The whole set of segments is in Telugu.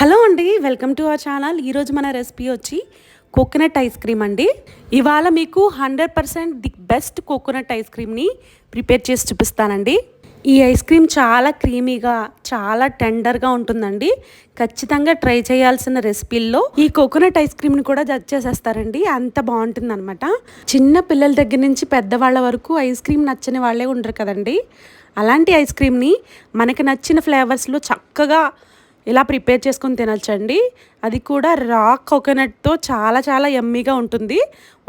హలో అండి వెల్కమ్ టు అవర్ ఛానల్. ఈరోజు మన రెసిపీ వచ్చి కోకోనట్ ఐస్ క్రీమ్ అండి. ఇవాళ మీకు hundred percent the best coconut ice క్రీమ్ని ప్రిపేర్ చేసి చూపిస్తానండి. ఈ ఐస్ క్రీమ్ చాలా క్రీమీగా చాలా టెండర్గా ఉంటుందండి. ఖచ్చితంగా ట్రై చేయాల్సిన రెసిపీల్లో ఈ కోకోనట్ ఐస్ క్రీమ్ని కూడా జడ్జ్ చేసేస్తారండి. అంత బాగుంటుంది అనమాట చిన్న పిల్లల దగ్గర నుంచి పెద్దవాళ్ళ వరకు ఐస్ క్రీమ్ నచ్చని వాళ్ళే ఉండరు కదండి. అలాంటి ఐస్ క్రీమ్ని మనకి నచ్చిన ఫ్లేవర్స్లో చక్కగా ఇలా ప్రిపేర్ చేసుకొని తినచ్చండి. అది కూడా రా కోకోనట్తో చాలా చాలా ఎమ్మీగా ఉంటుంది.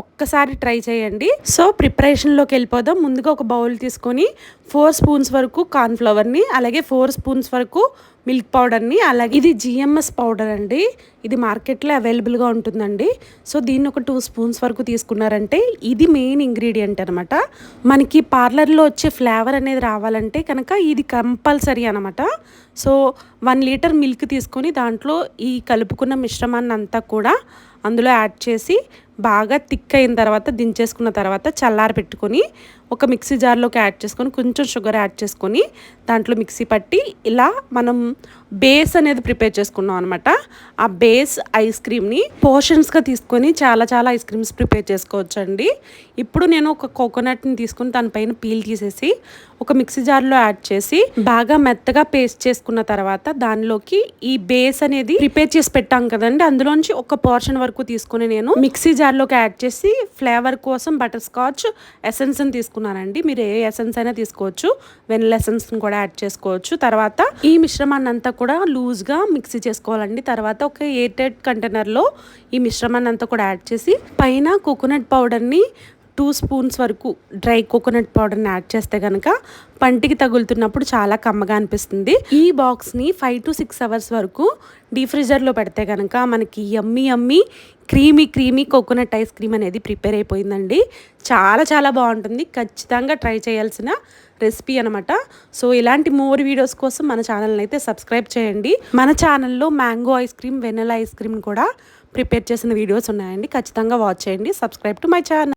ఒక్కసారి ట్రై చేయండి. సో ప్రిపరేషన్లోకి వెళ్ళిపోదాం. ముందుగా ఒక బౌల్ తీసుకొని ఫోర్ స్పూన్స్ వరకు కార్న్ఫ్లవర్ని అలాగే ఫోర్ స్పూన్స్ వరకు మిల్క్ పౌడర్ని అలాగే ఇది జిఎంఎస్ పౌడర్ అండి. ఇది మార్కెట్లో అవైలబుల్గా ఉంటుందండి. సో దీన్ని ఒక టూ స్పూన్స్ వరకు తీసుకున్నారంటే ఇది మెయిన్ ఇంగ్రీడియంట్ అనమాట మనకి పార్లర్లో వచ్చే ఫ్లేవర్ అనేది రావాలంటే కనుక ఇది కంపల్సరీ అనమాట సో వన్ లీటర్ మిల్క్ తీసుకొని దాంట్లో ఈ కలుపుకున్న మిశ్రమాన్ని అంతా కూడా అందులో యాడ్ చేసి బాగా థిక్ అయిన తర్వాత దించేసుకున్న తర్వాత చల్లారి పెట్టుకొని ఒక మిక్సీ జార్లోకి యాడ్ చేసుకొని కొంచెం షుగర్ యాడ్ చేసుకొని దాంట్లో మిక్సీ పట్టి ఇలా మనం బేస్ అనేది ప్రిపేర్ చేసుకున్నాం అనమాట ఆ బేస్ ఐస్ క్రీమ్ని పోర్షన్స్గా తీసుకొని చాలా చాలా ఐస్ క్రీమ్స్ ప్రిపేర్ చేసుకోవచ్చండి. ఇప్పుడు నేను ఒక కోకోనట్ని తీసుకుని దానిపైన పీల్ తీసేసి ఒక మిక్సీ జార్లో యాడ్ చేసి బాగా మెత్తగా పేస్ట్ చేసుకున్న తర్వాత దానిలోకి ఈ బేస్ అనేది ప్రిపేర్ చేసి పెట్టాం కదండి. అందులోంచి ఒక పోర్షన్ వరకు తీసుకుని నేను మిక్సీ జార్లోకి యాడ్ చేసి ఫ్లేవర్ కోసం బటర్ స్కాచ్ ఎసెన్స్ని తీసుకున్నానండి. మీరు ఏ ఎసెన్స్ అయినా తీసుకోవచ్చు. వెనిల్ ఎసెన్స్ని కూడా యాడ్ చేసుకోవచ్చు. తర్వాత ఈ మిశ్రమాన్ని అంతా కూడా లూజ్గా మిక్సీ చేసుకోవాలండి. తర్వాత ఒక ఎయిటెడ్ కంటైనర్లో ఈ మిశ్రమాన్ని అంతా కూడా యాడ్ చేసి పైన కోకోనట్ పౌడర్ని టూ స్పూన్స్ వరకు డ్రై కోకోనట్ పౌడర్ని యాడ్ చేస్తే కనుక పంటికి తగులుతున్నప్పుడు చాలా కమ్మగా అనిపిస్తుంది. ఈ బాక్స్ని ఫైవ్ టు సిక్స్ అవర్స్ వరకు డీ ఫ్రిజర్లో పెడితే కనుక మనకి yummy yummy creamy creamy coconut ice cream అనేది ప్రిపేర్ అయిపోయిందండి. చాలా చాలా బాగుంటుంది. ఖచ్చితంగా ట్రై చేయాల్సిన రెసిపీ అనమాట సో ఇలాంటి మోర్ వీడియోస్ కోసం మన ఛానల్ని అయితే సబ్స్క్రైబ్ చేయండి. మన ఛానల్లో mango ice cream vanilla ice cream కూడా ప్రిపేర్ చేసిన వీడియోస్ ఉన్నాయండి. ఖచ్చితంగా వాచ్ చేయండి. Subscribe to my channel.